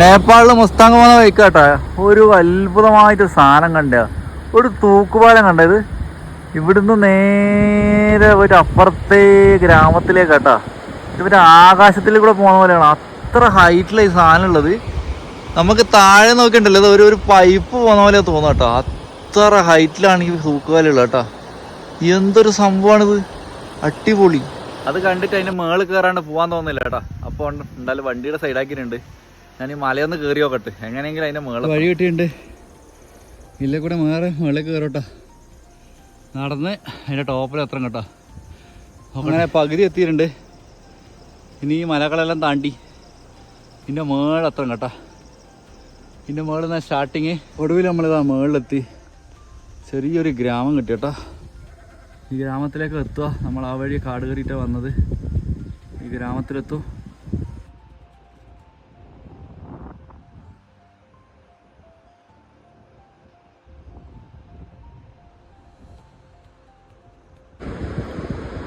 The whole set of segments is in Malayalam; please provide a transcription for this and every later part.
നേപ്പാളിൽ മുസ്താങ് പോകുന്ന ബൈക്ക് കേട്ടോ ഒരു അത്ഭുതമായിട്ട് സാധനം കണ്ട ഒരു തൂക്കുപാലം കണ്ടത്. ഇവിടുന്ന് നേരെ ഒരു അപ്പുറത്തെ ഗ്രാമത്തിലേക്ക് കേട്ടാ ഇവർ ആകാശത്തിൽ കൂടെ പോകുന്ന പോലെയാണ്. അത്ര ഹൈറ്റിലാണ് ഈ സാധനം ഉള്ളത്. നമുക്ക് താഴെ നോക്കിണ്ടല്ലോ ഇത് ഒരു ഒരു പൈപ്പ് പോകുന്ന പോലെ തോന്നുന്നു കേട്ടോ അത്ര ഹൈറ്റിലാണ് ഈ തൂക്കുപാലുള്ളത് കേട്ടോ. എന്തൊരു സംഭവമാണിത്. അടിപൊളി. അത് കണ്ടിട്ട് അതിന്റെ മേളിൽ കയറാണ്ട് പോകാൻ തോന്നുന്നില്ല കേട്ടോ. അപ്പോൾ എന്തായാലും വണ്ടിയുടെ സൈഡാക്കിയിട്ടുണ്ട് ഞാൻ ഈ മലയൊന്ന് കയറി നോക്കട്ടെ എങ്ങനെയെങ്കിലും അതിന്റെ മേള വഴി കിട്ടിയിട്ടുണ്ട്. ഇല്ല കൂടെ മേറെ മേളിൽ കയറോട്ടാ നടന്ന് അതിന്റെ ടോപ്പിൽ എത്ര കേട്ടോ. അങ്ങനെ പകുതി എത്തിയിട്ടുണ്ട്. ഇനി ഈ മലകളെല്ലാം താണ്ടി ഇതിന്റെ മേള എത്ര കേട്ടോ. ഇതിന്റെ മേളിൽ നിന്ന് സ്റ്റാർട്ടിങ് ഒടുവിൽ നമ്മളിതാ മേളിലെത്തി. ചെറിയൊരു ഗ്രാമം കിട്ടി കേട്ടോ. ഈ ഗ്രാമത്തിലേക്ക് എത്തുക നമ്മൾ ആ വഴി കാട് കയറിയിട്ടാണ് വന്നത്. ഈ ഗ്രാമത്തിലെത്തും.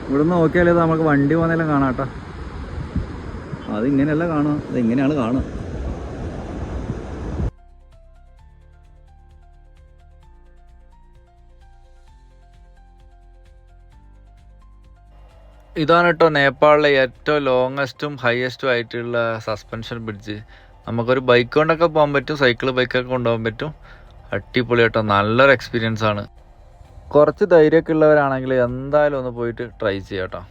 ഇവിടുന്ന് നോക്കിയാലേ നമുക്ക് വണ്ടി പോകുന്നതെല്ലാം കാണാം കേട്ടോ. അതിങ്ങനെയല്ല കാണുക. അത് ഇങ്ങനെയാണ് കാണുക. ഇതാണ് കേട്ടോ നേപ്പാളിലെ ഏറ്റവും ലോങ്ങസ്റ്റും ഹയസ്റ്റും ആയിട്ടുള്ള സസ്പെൻഷൻ ബ്രിഡ്ജ് നമുക്കൊരു ബൈക്ക് കൊണ്ടൊക്കെ പോകാൻ പറ്റും സൈക്കിൾ ബൈക്കൊക്കെ കൊണ്ടുപോകാൻ പറ്റും. അടിപൊളി കേട്ടോ. നല്ലൊരു എക്സ്പീരിയൻസ് ആണ്. കുറച്ച് ധൈര്യമൊക്കെ ഉള്ളവരാണെങ്കിൽ എന്തായാലും ഒന്ന് പോയിട്ട് ട്രൈ ചെയ്യാം കേട്ടോ